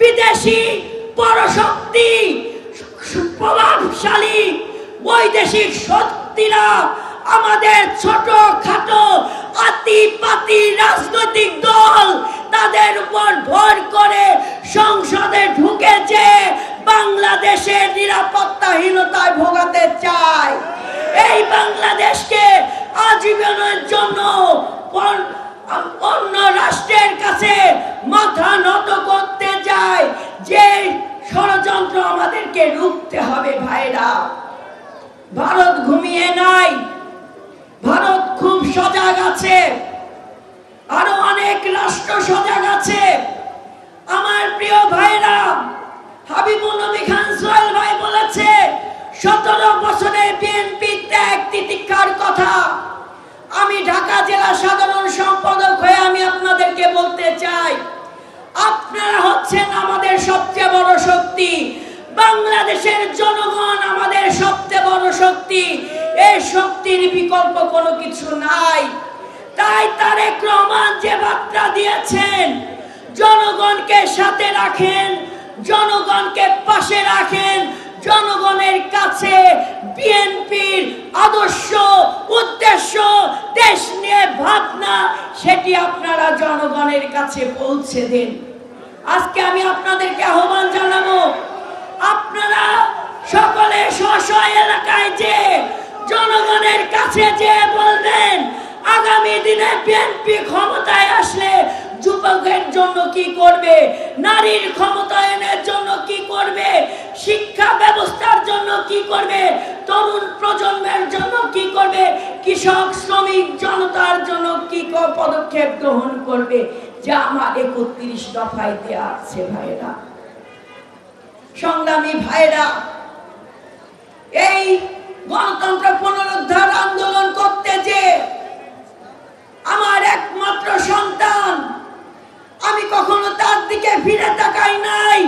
বিদেশি পরশক্তি, প্রভাবশালী বৈদেশিক শক্তিরা আমাদের ছোট খাটো আতি পাতি রাজনৈতিক দল তাদের উপর ভর করে সংসদে ঢুকেছে, বাংলাদেশের নিরাপত্তাহীনতায় ভোগাতে চায়। এই বাংলাদেশকে আজীবনের জন্য অন্য রাষ্ট্রের কাছে মাথা নত রুখতে হবে ভাইরা। ভারত ঘুমিয়ে নাই। ভারত খুব সজাগ আছে। আরও অনেক রাষ্ট্র সজাগ আছে। আমার প্রিয় ভাইরা হাবিবুল নবী খান সোহেল ভাই বলেছে, সতেরো বছরে বিএনপি ত্যাগ তিতিক্ষার কথা। আমি ঢাকা জেলা সাধারণ সম্পাদক হয়ে আমি আপনাদেরকে বলতে চাই, আপনারা হচ্ছেন আমাদের সবচেয়ে বড় শক্তি। বাংলাদেশের জনগণ আমাদের সবচেয়ে বড় শক্তি। এই শক্তির বিকল্প কোনো কিছু নাই। তাই তারেক রহমান যে বার্তা দিয়েছেন, জনগণকে সাথে রাখেন, জনগণকে পাশে রাখেন, জনগণের কাছে বিএনপির আদর্শ, উদ্দেশ্য, দেশ নিয়ে ভাবনা, সেটি আপনারা জনগণের কাছে পৌঁছে দেন। আজকে আমি আপনাদেরকে আহ্বান জানাব স্ব এলাকায় যে জনগণের কাছে যে বলবেন, আগামী দিনে বিএনপি ক্ষমতায় আসলে যুবকের জন্য কি করবে, নারীর ক্ষমতায়নের জন্য কি করবে, শিক্ষা ব্যবস্থার জন্য কি করবে, তরুণ প্রজন্মের জন্য কি করবে, কৃষক, শ্রমিক, জনতার জন্য কি পদক্ষেপ গ্রহণ করবে, যা আমার একত্রিশ দফায় দেওয়া আছে ভাইরা সংগ্রামী ভাইরা এই গণতন্ত্র পুনরুদ্ধার আন্দোলন করতে যে আমার একমাত্র সন্তান, আমি কখনো তার দিকে ফিরে তাকাই নাই।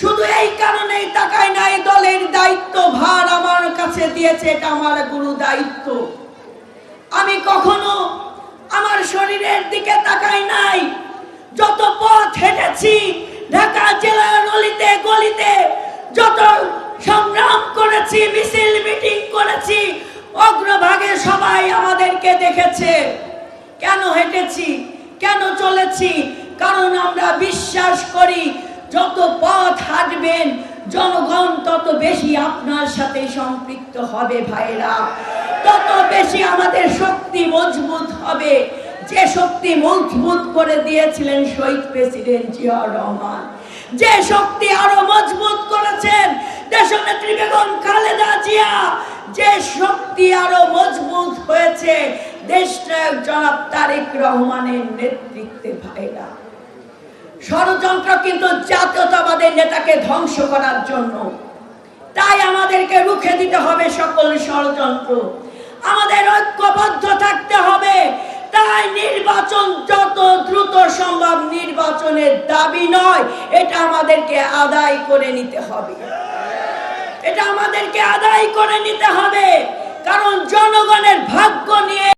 শুধু এই কারণেই তাকাই নাই, দলের দায়িত্ব ভার আমার কাছে দিয়েছে, এটা আমার গুরু দায়িত্ব। আমি কখনো আমার শরীরের দিকে তাকাই নাই, যত পথ হেঁটেছি অগ্রভাগে সবাই আমাদেরকে দেখেছে। কেন হেঁটেছি? কেন চলেছি? কারণ আমরা বিশ্বাস করি, যত পথ হাঁটবেন, জনগণ তত বেশি আপনার সাথে সম্পৃক্ত হবে ভাইরা তত বেশি আমাদের শক্তি মজবুত হবে। যে শক্তি মজবুত করে দিয়েছিলেন শহীদ প্রেসিডেন্ট জিয়াউর রহমান, যে শক্তি আরও মজবুত করেছেন, দেশনেত্রী বেগম জিয়া শক্তি আরও মজবুত হয়েছে। দেশনায়ক জনাব তারেক রহমানের নেতৃত্বে ভাইরা। ষড়যন্ত্র কিন্তু জাতীয়তাবাদের নেতাকে ধ্বংস করার জন্য। তাই আমাদেরকে রুখে দিতে হবে সকল ষড়যন্ত্র। আমাদের ঐক্যবদ্ধ থাকতে হবে। তাই নির্বাচন যত দ্রুত সম্ভব নির্বাচনের দাবি নয়, এটা আমাদেরকে আদায় করে নিতে হবে। এটা আমাদেরকে আদায় করে নিতে হবে। কারণ জনগণের ভাগ্য নিয়ে